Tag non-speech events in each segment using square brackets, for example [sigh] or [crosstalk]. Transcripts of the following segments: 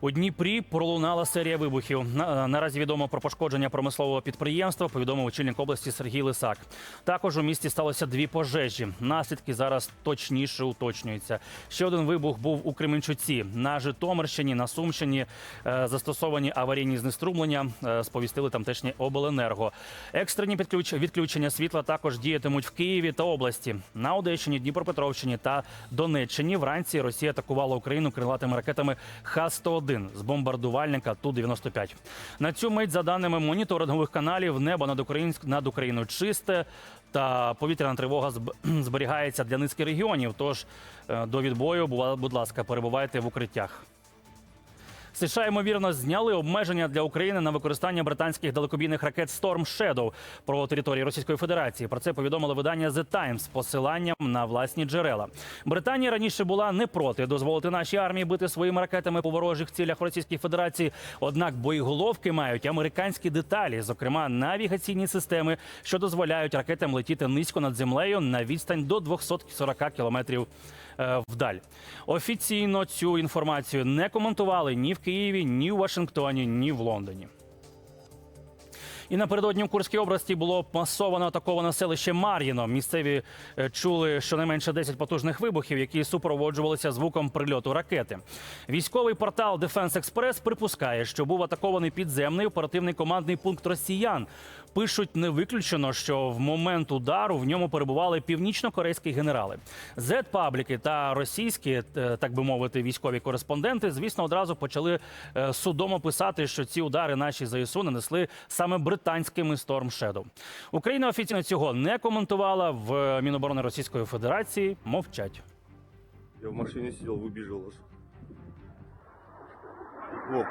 У Дніпрі пролунала серія вибухів. На- Наразі відомо про пошкодження промислового підприємства. Повідомив очільник області Сергій Лисак. Також у місті сталося дві пожежі. Наслідки зараз точніше уточнюються. Ще один вибух був у Кременчуці. На Житомирщині, на Сумщині е, застосовані аварійні знеструмлення. е, Сповістили тамтешнє обленерго. Екстрені відключення світла також діятимуть в Києві та області. На Одещині, Дніпропетровщині та Донеччині вранці Росія атакувала Україну крилатими ракетами Х-101 з бомбардувальника Ту-95. На цю мить, за даними моніторингових каналів, небо над, Українськ... над Україною чисте та повітряна тривога зб- [clears throat] зберігається для низки регіонів. Тож е, до відбою, будь ласка, перебувайте в укриттях. США ймовірно зняли обмеження для України на використання британських далекобійних ракет Storm Shadow про території Російської Федерації. Про це повідомило видання The Times з посиланням на власні джерела. Британія раніше була не проти дозволити нашій армії бити своїми ракетами по ворожих цілях в Російській Федерації. Однак боєголовки мають американські деталі, зокрема навігаційні системи, що дозволяють ракетам летіти низько над землею на відстань до 240 кілометрів вдаль. Офіційно цю інформацію не коментували ні в Києві, ні в Вашингтоні, ні в Лондоні. І напередодні в Курській області було масово атаковано селище Мар'їно. Місцеві е, чули щонайменше 10 потужних вибухів, які супроводжувалися звуком прильоту ракети. Військовий портал Defense Express припускає, що був атакований підземний оперативний командний пункт росіян. Пишуть не виключено, що в момент удару в ньому перебували північно-корейські генерали. Z-пабліки та російські, е, так би мовити, військові кореспонденти, звісно, одразу почали е, судомо писати, що ці удари наші ЗСУ нанесли саме британськими Storm Shadow. Україна офіційно цього не коментувала в Міноборони Російської Федерації. Мовчать. Я в машине сидел, выбежал аж. Во.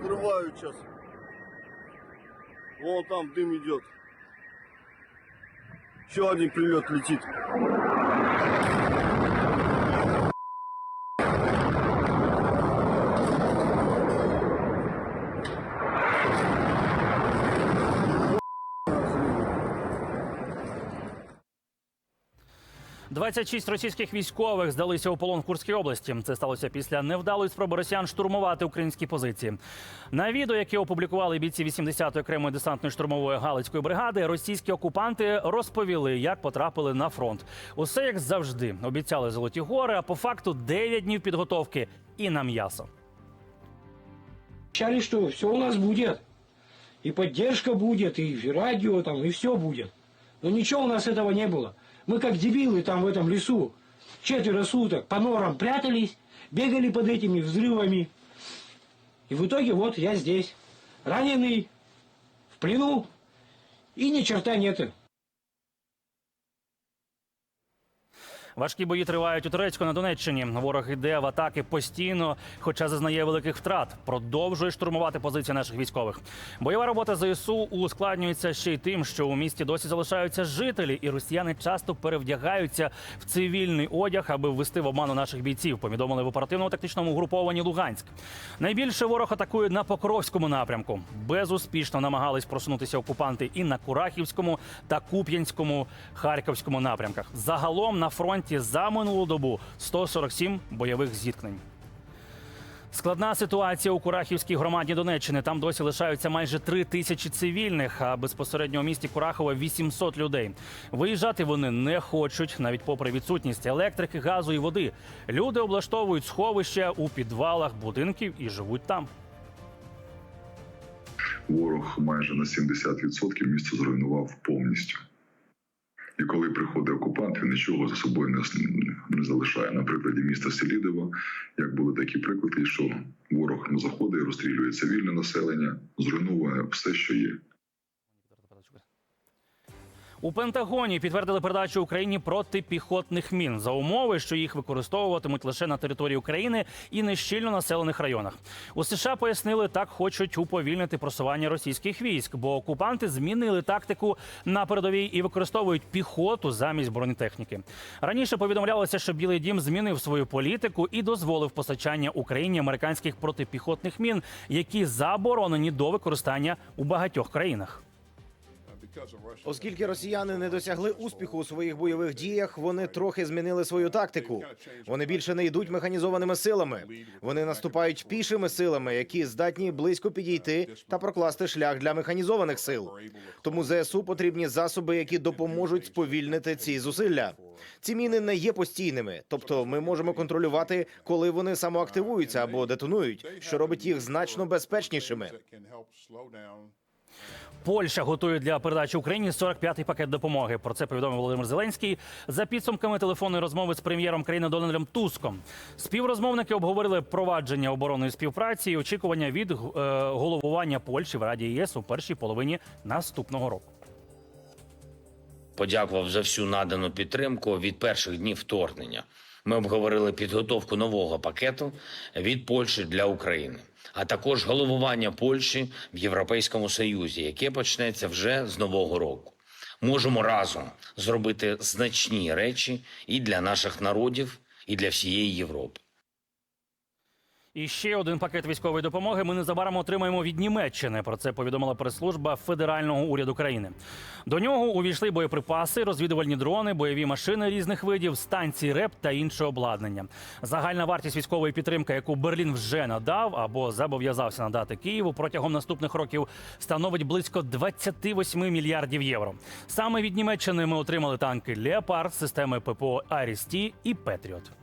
Взрывают сейчас. Вон там дым идет. Еще один прилет летит. – 26 російських військових здалися у полон в Курській області. Це сталося після невдалої спроби росіян штурмувати українські позиції. На відео, яке опублікували бійці 80-ї окремої десантної штурмової галицької бригади, російські окупанти розповіли, як потрапили на фронт. Усе як завжди обіцяли золоті гори, а по факту 9 днів підготовки і на м'ясо. Обещали, что все у нас будет. И поддержка будет, и радио там, и все будет. Но ничего у нас этого не было. Мы как дебилы там в этом лесу четверо суток по норам прятались, бегали под этими взрывами. И в итоге вот я здесь, раненый, в плену, и ни черта нет. Важкі бої тривають у Турецьку на Донеччині. Ворог іде в атаки постійно, хоча зазнає великих втрат. Продовжує штурмувати позиції наших військових. Бойова робота ЗСУ ускладнюється ще й тим, що у місті досі залишаються жителі, і росіяни часто перевдягаються в цивільний одяг, аби ввести в обману наших бійців. Повідомили в оперативно-тактичному групованні Луганськ. Найбільше ворог атакує на Покровському напрямку. Безуспішно намагались просунутися окупанти і на Курахівському та Куп'янському Харківському напрямках. Загалом на фронті за минулу добу 147 бойових зіткнень. Складна ситуація у Курахівській громаді Донеччини. Там досі лишаються майже три тисячі цивільних, а безпосередньо у місті Курахова 800 людей. Виїжджати вони не хочуть, навіть попри відсутність електрики, газу і води. Люди облаштовують сховища у підвалах будинків і живуть там. ворог майже на 70% місто зруйнував повністю. І коли приходить окупант, він нічого за собою не, залишає. На прикладі міста Селідово, як були такі приклади, що ворог не заходить, розстрілює цивільне населення, зруйнує все, що є. У Пентагоні підтвердили передачу Україні протипіхотних мін за умови, що їх використовуватимуть лише на території України і не щільно населених районах. У США пояснили, так хочуть уповільнити просування російських військ, бо окупанти змінили тактику на передовій і використовують піхоту замість бронетехніки. Раніше повідомлялося, що Білий Дім змінив свою політику і дозволив постачання Україні американських протипіхотних мін, які заборонені до використання у багатьох країнах. Оскільки росіяни не досягли успіху у своїх бойових діях, вони трохи змінили свою тактику. Вони більше не йдуть механізованими силами. Вони наступають пішими силами, які здатні близько підійти та прокласти шлях для механізованих сил. Тому ЗСУ потрібні засоби, які допоможуть сповільнити ці зусилля. Ці міни не є постійними, тобто ми можемо контролювати, коли вони самоактивуються або детонують, що робить їх значно безпечнішими. Польща готує для передачі Україні 45-й пакет допомоги. Про це повідомив Володимир Зеленський за підсумками телефонної розмови з прем'єром країни Дональдом Туском. Співрозмовники обговорили провадження оборонної співпраці і очікування від е, головування Польщі в Раді ЄС у першій половині наступного року. подякував за всю надану підтримку від перших днів вторгнення. Ми обговорили підготовку нового пакету від Польщі для України, а також головування Польщі в Європейському Союзі, яке почнеться вже з нового року. Можемо разом зробити значні речі і для наших народів, і для всієї Європи. І ще один пакет військової допомоги ми незабаром отримаємо від Німеччини. Про це повідомила прес-служба федерального уряду країни. До нього увійшли боєприпаси, розвідувальні дрони, бойові машини різних видів, станції РЕП та інше обладнання. Загальна вартість військової підтримки, яку Берлін вже надав або зобов'язався надати Києву протягом наступних років, становить близько 28 мільярдів євро. Саме від Німеччини ми отримали танки Леопард, системи ППО Арісті і Петріот.